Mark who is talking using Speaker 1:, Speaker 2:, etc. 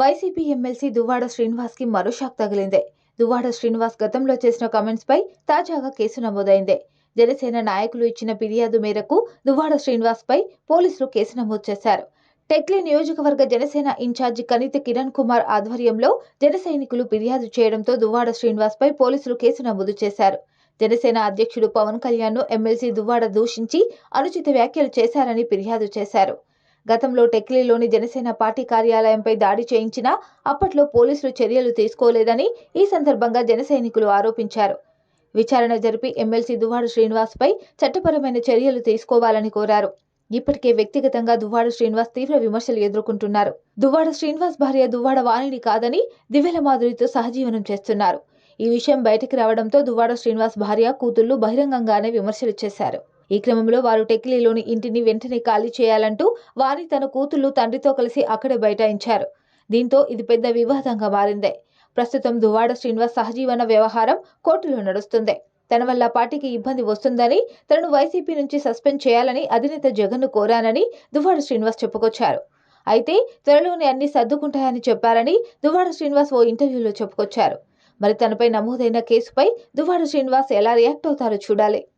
Speaker 1: YCP MLC Duvvada శ్రీనివాస్కి మరో shock తగిలింది. దువ్వాడ శ్రీనివాస్ గతంలో చేసిన కామెంట్స్ పై తాజాగా కేసు నమోదైంది. జనసేన నాయకులు ఇచ్చిన ఫిర్యాదు మేరకు దువ్వాడ శ్రీనివాస్ పై పోలీసులు కేసు నమోదు చేశారు. టెక్లీ నియోజకవర్గ జనసేన ఇన్ఛార్జి కనిత కిరణ్ కుమార్ ఆధ్వర్యంలో జనసైనికులు ఫిర్యాదు చేయడంతో దువ్వాడ శ్రీనివాస్ పై పోలీసులు కేసు నమోదు చేశారు. జనసేన అధ్యక్షుడు పవన్ కళ్యాణ్ను ఎమ్మెల్సీ దువ్వాడ దూషించి అనుచిత వ్యాఖ్యలు చేశారని ఫిర్యాదు చేశారు. గతంలో టెక్లీలోని జనసేన పార్టీ కార్యాలయంపై దాడి చేయించినా అప్పట్లో పోలీసులు చర్యలు తీసుకోలేదని ఈ సందర్భంగా జనసైనికులు ఆరోపించారు. విచారణ జరిపి ఎమ్మెల్సీ దువ్వాడ శ్రీనివాస్పై చట్టపరమైన చర్యలు తీసుకోవాలని కోరారు. ఇప్పటికే వ్యక్తిగతంగా దువ్వాడ శ్రీనివాస్ తీవ్ర విమర్శలు ఎదుర్కొంటున్నారు. దువ్వాడ శ్రీనివాస్ భార్య దువ్వాడ వాణిని కాదని దివ్యల మాధురితో సహజీవనం చేస్తున్నారు. ఈ విషయం బయటికి రావడంతో దువ్వాడ శ్రీనివాస్ భార్య కూతుళ్ళు బహిరంగంగానే విమర్శలు చేశారు. ఈ క్రమంలో వారు టెక్లీలోని ఇంటిని వెంటనే ఖాళీ చేయాలంటూ వారి తన కూతుళ్ళు తండ్రితో కలిసి అక్కడే బైఠాయించారు. దీంతో ఇది పెద్ద వివాదంగా మారింది. ప్రస్తుతం దువ్వాడ శ్రీనివాస్ సహజీవన వ్యవహారం కోర్టులో నడుస్తుంది. తన వల్ల పార్టీకి ఇబ్బంది వస్తుందని తనను వైసీపీ నుంచి సస్పెండ్ చేయాలని అధినేత జగన్ను కోరానని దువ్వాడ శ్రీనివాస్ చెప్పుకొచ్చారు. అయితే త్వరలోనే అన్ని సర్దుకుంటాయని చెప్పారని దువ్వాడ శ్రీనివాస్ ఓ ఇంటర్వ్యూలో చెప్పుకొచ్చారు. మరి తనపై నమోదైన కేసుపై దువ్వాడ శ్రీనివాస్ ఎలా రియాక్ట్ అవుతారో చూడాలి.